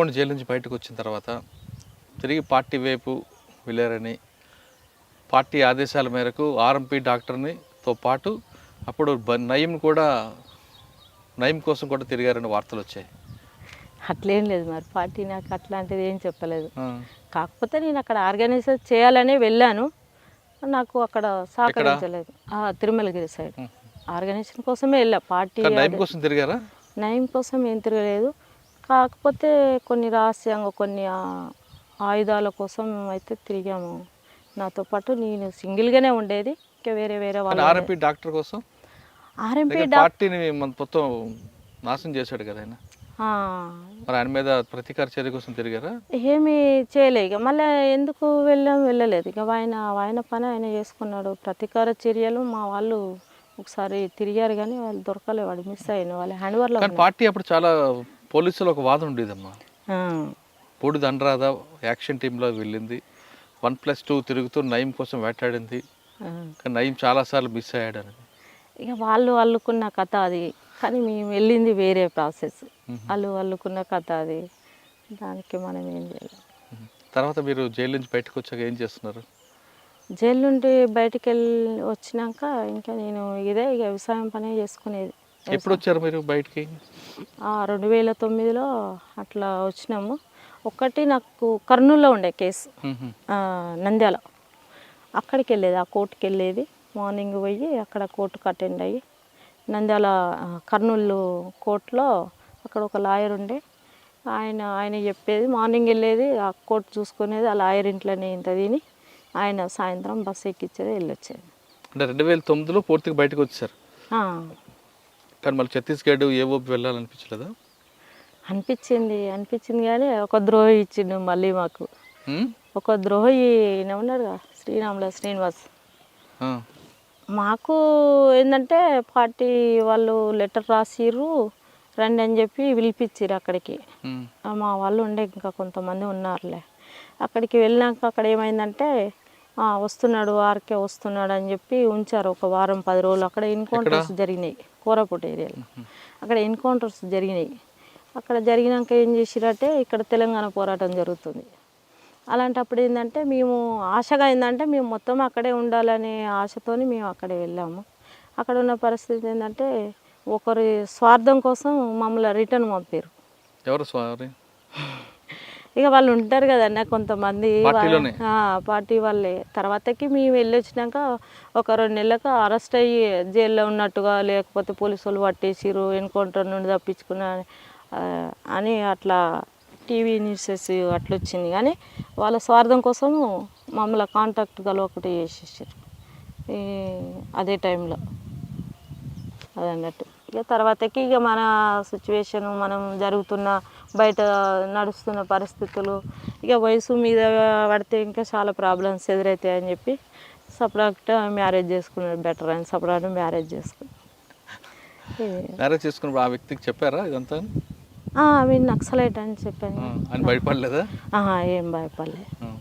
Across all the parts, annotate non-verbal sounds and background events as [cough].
చెప్పండి జైలు నుంచి బయటకు వచ్చిన తర్వాత తిరిగి పార్టీ వైపు వెళ్ళారని పార్టీ ఆదేశాల మేరకు ఆర్ఎంపీ డాక్టర్ని తో పాటు అప్పుడు నయీం కూడా నయీం కోసం కూడా తిరిగారని వార్తలు వచ్చాయి. అట్లేం లేదు మరి పార్టీ నాకు అట్లాంటిది ఏం చెప్పలేదు. కాకపోతే నేను అక్కడ ఆర్గనైజ్ చేయాలని వెళ్ళాను నాకు అక్కడ సహకరించలేదు. తిరుమలగిరి సైడ్. ఆర్గనైజేషన్ కోసమే వెళ్ళా పార్టీ నయీం కోసం తిరిగారా? నయం కోసం ఏం తిరగలేదు. కాకపోతే కొన్ని రహస్యంగా కొన్ని ఆయుధాల కోసం అయితే తిరిగాము. నాతో పాటు నేను సింగిల్గానే ఉండేది. ఇంకా వేరే వేరే వాళ్ళు ఆర్ఎంపీ డాక్టర్ కోసం? ఆర్ఎంపీ పార్టీని మన మొత్తం నాశనం చేశాడు కదా ఆయన? మరి ఆయన మీద ప్రతీకార చర్య కోసం తిరిగారా? ఏమీ చేయలే. ఇక మళ్ళీ ఎందుకు వెళ్ళాం? వెళ్ళలేదు. ఇక ఆయన ఆయన పని ఆయన చేసుకున్నాడు. ప్రతీకార చర్యలు మా వాళ్ళు ఒకసారి తిరిగారు కానీ వాళ్ళు దొరకలే. వాడు మిస్ అయిన వాళ్ళ హ్యాండ్ ఓవర్లో పార్టీ అప్పుడు చాలా పోలీసులు ఒక వాదన ఉండేదమ్మా. పూడి దండరాధ యాక్షన్ టీంలో వెళ్ళింది. వన్ ప్లస్ టూ తిరుగుతూ నయీం కోసం వేటాడింది. కానీ నయీం చాలాసార్లు మిస్ అయ్యాడు అని ఇక వాళ్ళు అల్లుకున్న కథ అది. కానీ మేము వెళ్ళింది వేరే ప్రాసెస్. వాళ్ళు అల్లుకున్న కథ అది. దానికి మనం ఏం చేయలేం? తర్వాత మీరు జైలు నుంచి బయటకు వచ్చాక ఏం చేస్తున్నారు? జైలు నుండి బయటికి వెళ్ళి వచ్చినాక ఇంకా నేను ఇదే ఇక వ్యవసాయం పనే చేసుకునేది. ఎప్పుడు వచ్చారు మీరు బయటికి? రెండు వేల తొమ్మిదిలో అట్లా వచ్చినాము. ఒకటి నాకు కర్నూలులో ఉండే కేసు. నంద్యాల. అక్కడికి వెళ్ళేది ఆ కోర్టుకి వెళ్ళేది మార్నింగ్ పోయి అక్కడ కోర్టుకు అటెండ్ అయ్యి నంద్యాల కర్నూలు కోర్టులో అక్కడ ఒక లాయర్ ఉండే. ఆయన ఆయన చెప్పేది మార్నింగ్ వెళ్ళేది ఆ కోర్టు చూసుకునేది ఆ లాయర్ ఇంట్లోనే ఇంత తిని ఆయన సాయంత్రం బస్సు ఎక్కించేది వెళ్ళొచ్చేది. అంటే రెండు వేల తొమ్మిదిలో పూర్తిగా బయటకు వచ్చారు కానీ మళ్ళీ ఛత్తీస్గఢ్ ఏ ఊపి వెళ్ళాలనిపించలేదా? అనిపించింది అనిపించింది కానీ ఒక ద్రోహి ఇచ్చిండు మళ్ళీ మాకు? ఒక ద్రోహి ఈయన ఉన్నాడుగా శ్రీరాముల శ్రీనివాస్. మాకు ఏంటంటే పార్టీ వాళ్ళు లెటర్ రాసిర్రు రండి అని చెప్పి పిలిపించిర్రు అక్కడికి. మా వాళ్ళు ఉండే ఇంకా కొంతమంది ఉన్నారులే. అక్కడికి వెళ్ళినాక అక్కడ ఏమైందంటే వస్తున్నాడు ఆర్కే వస్తున్నాడు అని చెప్పి ఉంచారు ఒక వారం పది రోజులు. అక్కడ ఎన్కౌంటర్స్ జరిగినాయి కోరాపుట్ ఏరియాలో. అక్కడ ఎన్కౌంటర్స్ జరిగినాయి. అక్కడ జరిగినాక ఏం చేసిరంటే ఇక్కడ తెలంగాణ పోరాటం జరుగుతుంది. అలాంటప్పుడు ఏంటంటే మేము ఆశగా ఏంటంటే మేము మొత్తం అక్కడే ఉండాలనే ఆశతోని మేము అక్కడే వెళ్ళాము. అక్కడ ఉన్న పరిస్థితి ఏంటంటే ఒకరి స్వార్థం కోసం మమ్మల్ని రిటర్న్ పంపారు ఎవరు సారీ ఇక వాళ్ళు ఉంటారు కదన్న కొంతమంది పార్టీ వాళ్ళే. తర్వాతకి మేము వెళ్ళి వచ్చినాక ఒక రెండు నెలలకు అరెస్ట్ అయ్యి జైల్లో ఉన్నట్టుగా లేకపోతే పోలీసు వాళ్ళు పట్టేసిరు ఎన్కౌంటర్ నుండి తప్పించుకున్న అని అట్లా టీవీ న్యూసెస్ అట్లా వచ్చింది కానీ వాళ్ళ స్వార్థం కోసం మమ్మల్ని కాంటాక్ట్ ఒకటి చేసేసారు ఈ అదే టైంలో. అదన్నట్టు. ఇక తర్వాతకి ఇక మన సిచ్యువేషన్ మనం జరుగుతున్న బయట నడుస్తున్న పరిస్థితులు. ఇక వయసు మీద పడితే ఇంకా చాలా ప్రాబ్లమ్స్ ఎదురవుతాయి అని చెప్పి సపరేట్ మ్యారేజ్ చేసుకున్నాడు బెటర్ అని సపరేట్ మ్యారేజ్ చేసుకున్నాడు. [laughs] మ్యారేజ్ చేసుకున్నప్పుడు ఆ వ్యక్తికి చెప్పారా ఇదంతా? నక్సలైట్ అని చెప్పాను. భయపడలేదా? ఏం భయపడలే ఆ.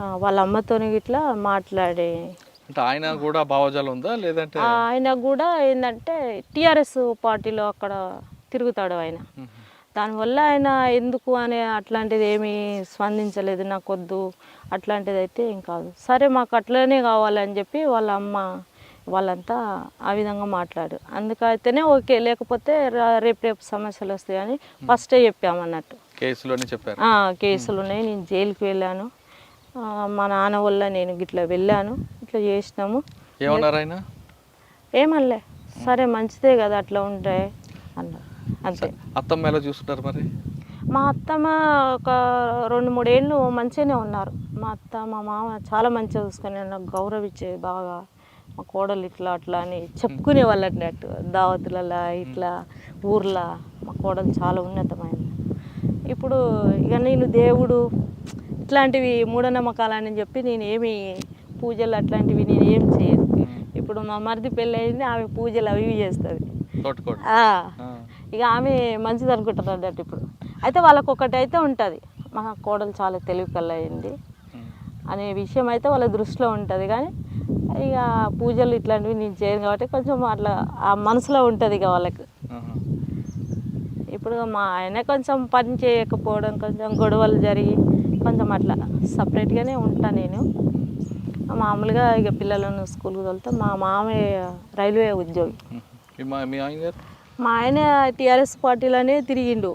ఆ, వాళ్ళ అమ్మతోని ఇట్లా మాట్లాడి. అంటే ఆయన కూడా భావజాలం ఉందా? లేదంటే ఆయన కూడా ఏంటంటే టిఆర్ఎస్ పార్టీలో అక్కడ తిరుగుతాడు ఆయన. దానివల్ల ఆయన ఎందుకు అనే అట్లాంటిది ఏమీ స్పందించలేదు నాకు వద్దు అట్లాంటిది అయితే ఏం కాదు. సరే మాకు అట్లనే కావాలని చెప్పి వాళ్ళ అమ్మ వాళ్ళంతా ఆ విధంగా మాట్లాడు అందుకైతేనే ఓకే లేకపోతే రేపు రేపు సమస్యలు వస్తాయని ఫస్టే చెప్పామన్నట్టు. కేసులోనే చెప్పారు. ఆ, కేసులు ఉన్నాయి నేను జైలుకి వెళ్ళాను. మా నాన్న వల్ల నేను ఇట్లా వెళ్ళాను. ఇట్లా చేసినాము. ఏమన్నారు ఆయన? ఏమనలే. సరే మంచిదే కదా అట్లా ఉంటే అన్నారు. అంతే. అత్తమ్మ ఎలా చూసుకుంటారు మరి? మా అత్తమ్మ ఒక రెండు మూడేళ్ళు మంచిగానే ఉన్నారు. మా అత్త మా మామ చాలా మంచిగా చూసుకుని నాకు గౌరవించేది బాగా. మా కోడలు ఇట్లా అట్లా అని చెప్పుకునే వాళ్ళు అన్నట్టు. దావతులలో ఇట్లా ఊర్లో. మా కోడలు చాలా ఉన్నతమైనది. ఇప్పుడు ఇక నేను దేవుడు ఇట్లాంటివి మూఢనమ్మకాలని చెప్పి నేను ఏమి పూజలు అట్లాంటివి నేను ఏం చేయను. ఇప్పుడు మా మరిది పెళ్ళి అయింది ఆమె పూజలు అవి ఇవి చేస్తుంది. ఇక ఆమె మంచిది అనుకుంటారు అన్నట్టు ఇప్పుడు. అయితే వాళ్ళకి ఒకటి అయితే ఉంటుంది. మా కోడలు చాలా తెలివి కలయింది. అనే విషయం అయితే వాళ్ళ దృష్టిలో ఉంటుంది. కానీ ఇక పూజలు ఇట్లాంటివి నేను చేయను కాబట్టి కొంచెం అట్లా ఆ మనసులో ఉంటుంది ఇక వాళ్ళకి. ఇప్పుడు మా ఆయన కొంచెం పని చేయకపోవడం కొంచెం గొడవలు జరిగి కొంచెం అట్లా సపరేట్గానే ఉంటా నేను. మామూలుగా ఇక పిల్లలను స్కూల్కి వెళ్తే మా మామయ్య రైల్వే ఉద్యోగి. మీ ఆయన గారు? మా ఆయన టీఆర్ఎస్ పార్టీలోనే తిరిగిండు.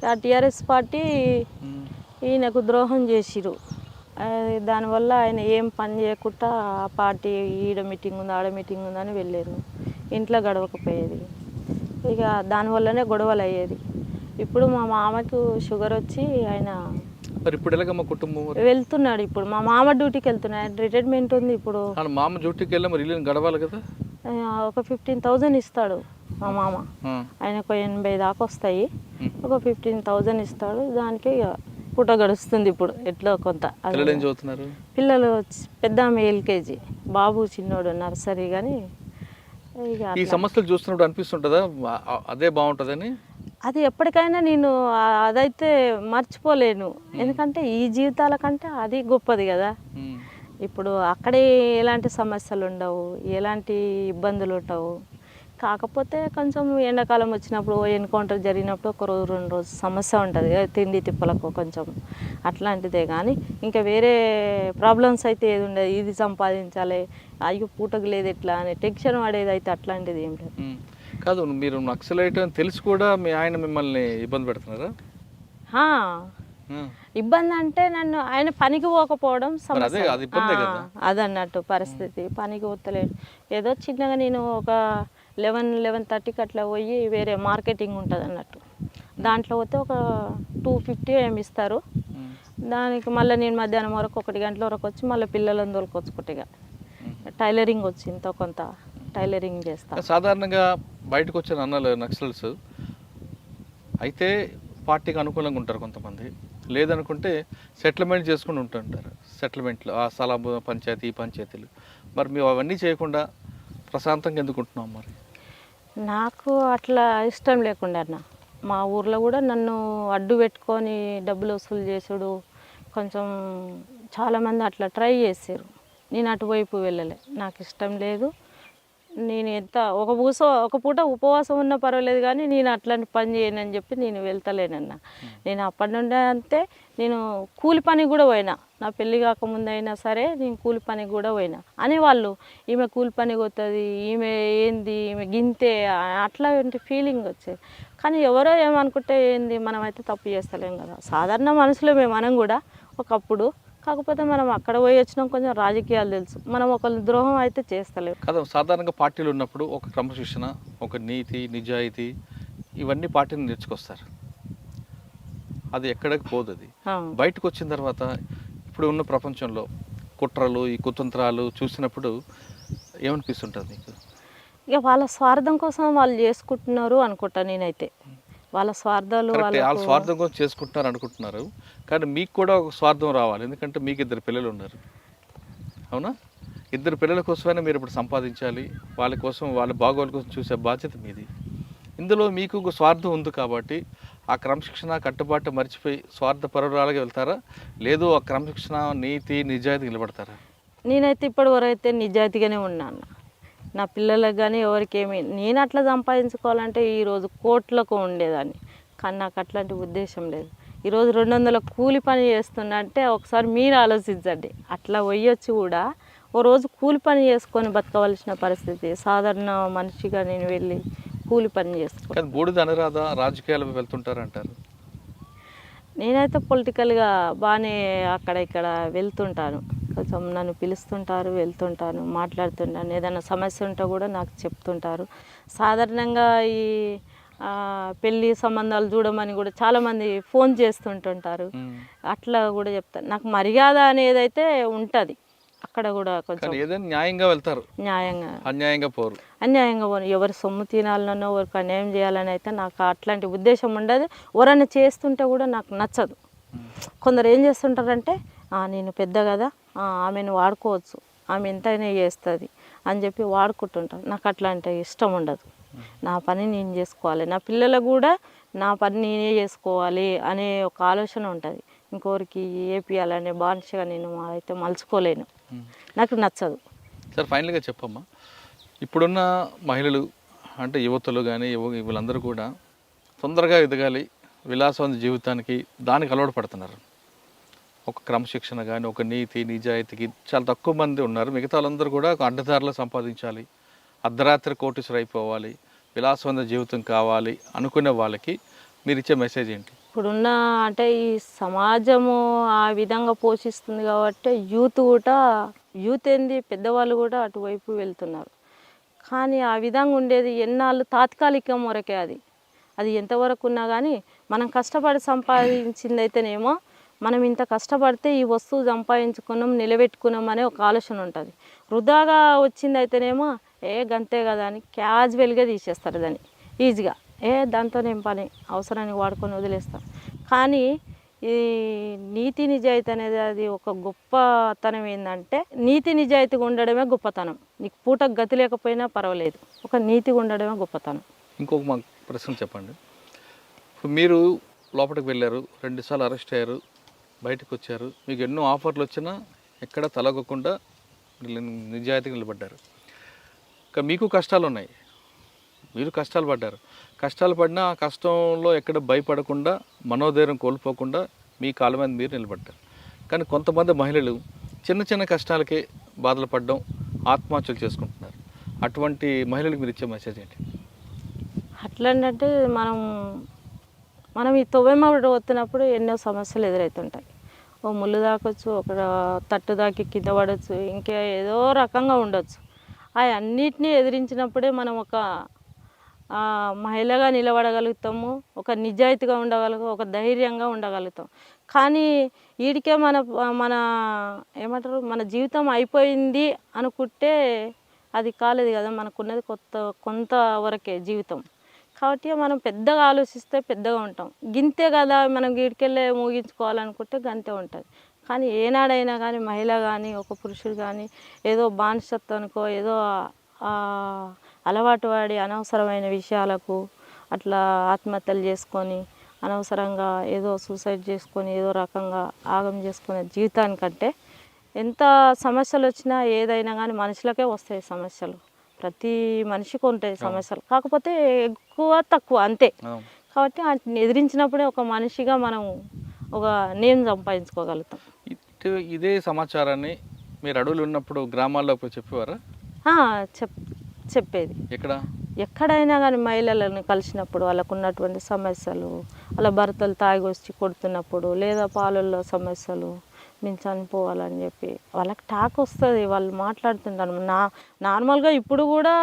ఆ టీఆర్ఎస్ పార్టీ. ఈయనకు ద్రోహం చేసిరు దానివల్ల ఆయన ఏం పని చేయకుండా ఆ పార్టీ ఈడ మీటింగ్ ఉంది ఆడ మీటింగ్ ఉందని వెళ్ళారు ఇంట్లో గడవకపోయేది. ఇక దానివల్లనే గొడవలు అయ్యేది ఇప్పుడు మా మామకు షుగర్ వచ్చి ఆయన ఇప్పుడు ఎలాగమ్మా కుటుంబం? వెళ్తున్నాడు ఇప్పుడు. మా మామ డ్యూటీకి వెళ్తున్నాడు. రిటైర్మెంట్ ఉంది ఇప్పుడు. మామ డ్యూటీకి వెళ్ళి మరి గడవాలి కదా? ఒక ఫిఫ్టీన్ థౌజండ్ ఇస్తాడు. మా మామ. ఆయనకు ఎనభై దాకా వస్తాయి. ఒక ఫిఫ్టీన్ థౌజండ్ ఇస్తాడు. దానికి పూట గడుస్తుంది ఇప్పుడు. ఎట్లో కొంత. పిల్లలు పెద్ద ఆమె ఎల్కేజీ. బాబు చిన్నోడు నర్సరీ కానీ ఈ. సమస్యలు చూస్తున్నప్పుడు అనిపిస్తుంటుందా? అదే బాగుంటుందని? అది ఎప్పటికైనా నేను అదైతే మర్చిపోలేను. ఎందుకంటే ఈ జీవితాల కంటే అది గొప్పది కదా. ఇప్పుడు అక్కడే ఎలాంటి సమస్యలు ఉండవు ఎలాంటి ఇబ్బందులు ఉండవు కాకపోతే కొంచెం ఎండాకాలం వచ్చినప్పుడు ఎన్కౌంటర్ జరిగినప్పుడు ఒక రోజు రెండు రోజు సమస్య ఉంటుంది. తిండి తిప్పలకు కొంచెం అట్లాంటిదే కానీ ఇంకా వేరే ప్రాబ్లమ్స్ అయితే ఏది ఉండదు. ఇది సంపాదించాలి అయ్యో పూటకు లేదు ఎట్లా అని టెన్షన్ పడేది అయితే అట్లాంటిది ఏం లేదు. కాదు మీరు నక్సలైట్ అని తెలిసి కూడా మీ ఆయన మిమ్మల్ని ఇబ్బంది పెడుతున్నారా. ఇబ్బంది అంటే నన్ను ఆయన పనికి పోకపోవడం సమస్య. అదన్నట్టు పరిస్థితి. పనికి పోతలేడు. ఏదో చిన్నగా నేను ఒక లెవెన్ లెవెన్ థర్టీకి అట్లా పోయి వేరే మార్కెటింగ్ ఉంటుంది అన్నట్టు. దాంట్లో పోతే ఒక టూ ఫిఫ్టీ ఏమి ఇస్తారు. దానికి మళ్ళీ నేను మధ్యాహ్నం వరకు ఒకటి గంటల వరకు వచ్చి మళ్ళీ పిల్లలను తోలుకొచ్చుకుంటా టైలరింగ్ వచ్చి ఇంత కొంత టైలరింగ్ చేస్తా. సాధారణంగా బయటకు వచ్చిన అన్నలు నక్సల్స్ అయితే పార్టీకి అనుకూలంగా ఉంటారు కొంతమంది. లేదనుకుంటే సెటిల్మెంట్ చేసుకుని ఉంటుంటారు. సెటిల్మెంట్లు ఆ స్థల పంచాయతీ పంచాయతీలు. మరి మేము అవన్నీ చేయకుండా ప్రశాంతంగా ఎందుకు ఉంటున్నాం మరి? నాకు అట్లా ఇష్టం లేకుండా అన్న. మా ఊర్లో కూడా నన్ను అడ్డు పెట్టుకొని డబ్బులు వసూలు చేసుడు కొంచెం చాలామంది అట్లా ట్రై చేశారు నేను అటువైపు వెళ్ళలే. నాకు ఇష్టం లేదు. నేను ఎంత ఒక పూస ఒక పూట ఉపవాసం ఉన్నా పర్వాలేదు కానీ నేను అట్లాంటి పని చేయనని చెప్పి నేను వెళ్తలేనన్న. నేను అప్పటి నుండే అంతే నేను కూలి పనికి కూడా పోయినా. నా పెళ్ళి కాకముందు అయినా సరే నేను కూలి పనికి కూడా పోయినా. అనేవాళ్ళు ఈమె కూలి పనికి పోతుంది ఈమె ఏంది ఈమె గింతే అట్లాంటి ఫీలింగ్ వచ్చేది. కానీ ఎవరో ఏమనుకుంటే ఏంది మనం అయితే తప్పు చేస్తలేం కదా. సాధారణ మనుషులమే మనం కూడా ఒకప్పుడు కాకపోతే మనం అక్కడ పోయి వచ్చినాం కొంచెం రాజకీయాలు తెలుసు. మనం ఒకళ్ళు ద్రోహం అయితే చేస్తలేం. కదా సాధారణంగా పార్టీలు ఉన్నప్పుడు ఒక క్రమశిక్షణ ఒక నీతి నిజాయితీ ఇవన్నీ పార్టీని నేర్చుకొస్తారు. అది ఎక్కడికి పోదు అది. బయటకు వచ్చిన తర్వాత ఇప్పుడు ఉన్న ప్రపంచంలో కుట్రలు ఈ కుతంత్రాలు చూసినప్పుడు ఏమనిపిస్తుంటుంది నీకు? ఇక వాళ్ళ స్వార్థం కోసం వాళ్ళు చేసుకుంటున్నారు అనుకుంటా నేనైతే. వాళ్ళ స్వార్థాలు వాళ్ళ స్వార్థం కోసం చేసుకుంటున్నారు అనుకుంటున్నారు. కానీ మీకు కూడా ఒక స్వార్థం రావాలి. ఎందుకంటే మీకు ఇద్దరు పిల్లలు ఉన్నారు. అవునా? ఇద్దరు పిల్లల కోసమైనా మీరు ఇప్పుడు సంపాదించాలి. వాళ్ళ కోసం వాళ్ళ బాగోగుల కోసం చూసే బాధ్యత మీది. ఇందులో మీకు ఒక స్వార్థం ఉంది కాబట్టి ఆ క్రమశిక్షణ కట్టుబాటు మర్చిపోయి స్వార్థ పరురాలుగా వెళ్తారా? లేదు ఆ క్రమశిక్షణ నీతి నిజాయితీ నిలబడతారా? నేనైతే ఇప్పటి వరకు అయితే నిజాయితీగానే ఉన్నాను. నా పిల్లలకు కానీ ఎవరికి ఏమి నేను అట్లా సంపాదించుకోవాలంటే ఈరోజు కోట్లకు ఉండేదాన్ని. కానీ నాకు అట్లాంటి ఉద్దేశం లేదు. ఈరోజు రెండు వందల కూలి పని చేస్తున్నా అంటే ఒకసారి మీరు ఆలోచించండి. అట్లా పోయొచ్చి కూడా. ఓ రోజు కూలి పని చేసుకొని బతకవలసిన పరిస్థితి. సాధారణ మనిషిగా నేను వెళ్ళి కూలి పని చేసుకో కానీ బూడిద అనురాధ రాజకీయాలు వెళ్తుంటారంటారు? నేనైతే పొలిటికల్గా బాగానే అక్కడ ఇక్కడ వెళ్తుంటాను. కొంచెం నన్ను పిలుస్తుంటారు వెళ్తుంటాను మాట్లాడుతుంటాను ఏదైనా సమస్య ఉంటే కూడా నాకు చెప్తుంటారు. సాధారణంగా ఈ ఆ, పెళ్ళి సంబంధాలు చూడమని కూడా చాలామంది ఫోన్ చేస్తుంటుంటారు. అట్లా కూడా చెప్తాను నాకు మర్యాద అనేది అయితే ఉంటుంది. అక్కడ కూడా కొంచెం ఏదైనా న్యాయంగా వెళ్తారు. న్యాయంగా. అన్యాయంగా పోరు. అన్యాయంగా పోను ఎవరి సొమ్ము తినాలనో ఎవరికి అన్యాయం చేయాలని అయితే నాకు అట్లాంటి ఉద్దేశం ఉండదు. ఎవరైనా చేస్తుంటే కూడా నాకు నచ్చదు. కొందరు ఏం చేస్తుంటారంటే "ఆ, నేను పెద్ద కదా ఆమెను వాడుకోవచ్చు ఆమె ఎంతైనా చేస్తుంది అని చెప్పి వాడుకుంటుంటారు నాకు అట్లాంటి ఇష్టం ఉండదు. నా పని నేను చేసుకోవాలి. నా పిల్లలకు కూడా నా పని నేనే చేసుకోవాలి అనే ఒక ఆలోచన ఉంటుంది. ఇంకోరికి ఏపియాలనే బానిసగా నేను అయితే మలుచుకోలేను. నాకు నచ్చదు. సరే ఫైనల్గా చెప్పమ్మా. ఇప్పుడున్న మహిళలు అంటే యువతలు కానీ యువ వీళ్ళందరూ కూడా తొందరగా ఎదగాలి విలాసవంత జీవితానికి దానికి అలవాటు పడుతున్నారు. ఒక క్రమశిక్షణ కానీ ఒక నీతి నిజాయితీకి చాలా తక్కువ మంది ఉన్నారు. మిగతా వాళ్ళందరూ కూడా ఒక అడ్డదారిలో సంపాదించాలి. అర్ధరాత్రి కోటీశ్వర అయిపోవాలి. విలాసవంత జీవితం కావాలి అనుకునే వాళ్ళకి మీరు ఇచ్చే మెసేజ్ ఏంటి? ఇప్పుడున్న అంటే ఈ సమాజము ఆ విధంగా పోషిస్తుంది కాబట్టి యూత్ కూడా యూత్ ఏంది? పెద్దవాళ్ళు కూడా అటువైపు వెళ్తున్నారు. కానీ ఆ విధంగా ఉండేది ఎన్నాళ్ళు తాత్కాలికం వరకే అది. అది ఎంతవరకు ఉన్నా కానీ మనం కష్టపడి సంపాదించిందైతేనేమో మనం ఇంత కష్టపడితే ఈ వస్తువు సంపాదించుకున్నాం నిలబెట్టుకున్నాం అనే ఒక ఆలోచన ఉంటుంది. వృధాగా వచ్చింది అయితేనేమో ఏ గంతే కదా అని క్యాజువల్గా తీసేస్తారు దాన్ని. ఈజీగా ఏ దాంతో నేను పని? అవసరానికి వాడుకొని వదిలేస్తాం కానీ ఈ నీతి నిజాయితీ అనేది అది ఒక గొప్పతనం ఏంటంటే నీతి నిజాయితీగా ఉండడమే గొప్పతనం. నీకు పూటకు గతి లేకపోయినా పర్వాలేదు. ఒక నీతిగా ఉండడమే గొప్పతనం. ఇంకొక మా ప్రశ్న చెప్పండి. ఇప్పుడు మీరు లోపలికి వెళ్ళారు రెండుసార్లు అరెస్ట్ అయ్యారు బయటకు వచ్చారు మీకు ఎన్నో ఆఫర్లు వచ్చినా ఎక్కడ తలగకుండా నిజాయితీగా నిలబడ్డారు. ఇంకా మీకు కష్టాలు ఉన్నాయి మీరు కష్టాలు పడ్డారు. కష్టాలు పడినా ఆ కష్టంలో ఎక్కడ భయపడకుండా మనోధైర్యం కోల్పోకుండా మీ కాళ్ళ మీద మీరు నిలబడ్డారు. కానీ కొంతమంది మహిళలు చిన్న చిన్న కష్టాలకే బాధలు పడడం ఆత్మహత్యలు చేసుకుంటున్నారు. అటువంటి మహిళలకు మీరు ఇచ్చే మెసేజ్ ఏంటి? అట్లంటే మనం మనం ఈ తొవ్వెమ్మడి వస్తున్నప్పుడు ఎన్నో సమస్యలు ఎదురవుతుంటాయి ఓ ముళ్ళు దాకొచ్చు ఒక తట్టు దాకి కింద పడవచ్చు ఇంకా ఏదో రకంగా ఉండొచ్చు. అవి అన్నిటినీ ఎదిరించినప్పుడే మనం ఒక మహిళగా నిలబడగలుగుతాము ఒక నిజాయితీగా ఉండగలుగు ఒక ధైర్యంగా ఉండగలుగుతాం. కానీ వీడికే మన మన ఏమంటారు మన జీవితం అయిపోయింది అనుకుంటే అది కాలేదు కదా మనకున్నది కొత్త కొంతవరకే జీవితం. కాబట్టి మనం పెద్దగా ఆలోచిస్తే పెద్దగా ఉంటాం. గింతే కదా మనం గీడికెళ్ళే ముగించుకోవాలనుకుంటే గంతే ఉంటుంది. కానీ ఏనాడైనా కానీ మహిళ కానీ ఒక పురుషుడు కానీ ఏదో బానిసత్వానికో ఏదో అలవాటు వాడి అనవసరమైన విషయాలకు అట్లా ఆత్మహత్యలు చేసుకొని అనవసరంగా ఏదో సూసైడ్ చేసుకొని ఏదో రకంగా ఆగం చేసుకునే జీవితానికంటే ఎంత సమస్యలు వచ్చినా ఏదైనా కానీ మనుషులకే వస్తాయి సమస్యలు. ప్రతి మనిషికి ఉంటాయి సమస్యలు. కాకపోతే ఎక్కువ తక్కువ అంతే. కాబట్టి వాటిని ఎదిరించినప్పుడే ఒక మనిషిగా మనం ఒక నేమ్ సంపాదించుకోగలుగుతాం. ఇటు ఇదే సమాచారాన్ని మీరు అడవులు ఉన్నప్పుడు గ్రామాల్లో చెప్పేవారా? చెప్ చెప్పేది. ఎక్కడ? ఎక్కడైనా కానీ మహిళలను కలిసినప్పుడు వాళ్ళకు ఉన్నటువంటి సమస్యలు వాళ్ళ భర్తలు తాగి వచ్చి కొడుతున్నప్పుడు లేదా పాలల్లో సమస్యలు మేము చనిపోవాలని చెప్పి. వాళ్ళకి టాక్ వస్తుంది వాళ్ళు మాట్లాడుతుంటారు. నా నార్మల్గా ఇప్పుడు కూడా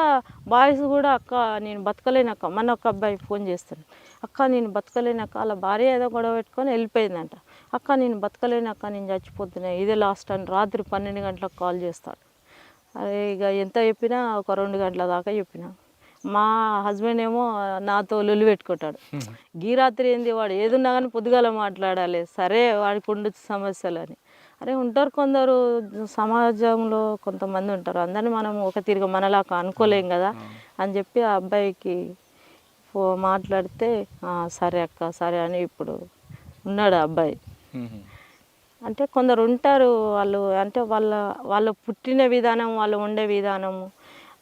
బాయ్స్ కూడా అక్క నేను బతకలేనక్క మన ఒక అబ్బాయి ఫోన్ చేస్తాడు అక్క నేను బతకలేనక్క వాళ్ళ భార్య ఏదో గొడవ పెట్టుకొని వెళ్ళిపోయిందంట. అక్క నేను బతకలేనక్క నేను చచ్చిపోతున్నా. ఇదే లాస్ట్ అని రాత్రి పన్నెండు గంటలకు కాల్ చేస్తాడు. అరే ఇక ఎంత చెప్పినా ఒక రెండు గంటల దాకా చెప్పిన. మా హస్బెండ్ ఏమో నాతో లొల్లి పెట్టుకుంటాడు. గీ రాత్రి ఏంది వాడు? ఏదున్నా కానీ పొద్దుగాల మాట్లాడాలి. సరే వాడికి ఉండొచ్చు సమస్యలు అని. అరే ఉంటారు కొందరు సమాజంలో కొంతమంది ఉంటారు. అందరిని మనం ఒక తిరిగి మనలాగా అనుకోలేం కదా. అని చెప్పి ఆ అబ్బాయికి ఫో మాట్లాడితే "ఆ, సరే అక్క సరే అని ఇప్పుడు ఉన్నాడు ఆ అబ్బాయి. అంటే కొందరు ఉంటారు వాళ్ళు అంటే వాళ్ళ వాళ్ళ పుట్టిన విధానం వాళ్ళు ఉండే విధానము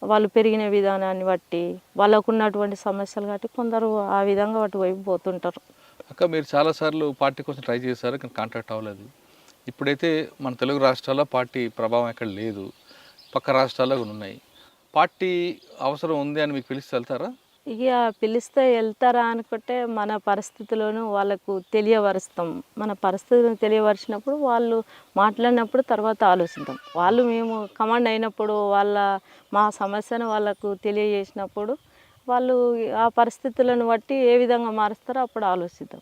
వాళ్ళు పెరిగిన విధానాన్ని బట్టి వాళ్ళకు ఉన్నటువంటి సమస్యలు బట్టి కొందరు ఆ విధంగా వాటి వైపు పోతుంటారు. అక్క మీరు చాలాసార్లు పార్టీ కోసం ట్రై చేశారు కానీ కాంటాక్ట్ అవ్వలేదు. ఇప్పుడైతే మన తెలుగు రాష్ట్రాల్లో పార్టీ ప్రభావం ఎక్కడ లేదు. పక్క రాష్ట్రాల్లో కూడా ఉన్నాయి. పార్టీ అవసరం ఉంది అని మీకు పిలిచి వెళ్తారా? ఇక పిలిస్తే వెళ్తారా అనుకుంటే మన పరిస్థితులను వాళ్ళకు తెలియపరుస్తాం మన పరిస్థితులను తెలియపరిచినప్పుడు వాళ్ళు మాట్లాడినప్పుడు తర్వాత ఆలోచిద్దాం. వాళ్ళు మేము కమాండ్ అయినప్పుడు వాళ్ళ మా సమస్యను వాళ్ళకు తెలియజేసినప్పుడు వాళ్ళు ఆ పరిస్థితులను బట్టి ఏ విధంగా మారుస్తారో అప్పుడు ఆలోచిద్దాం.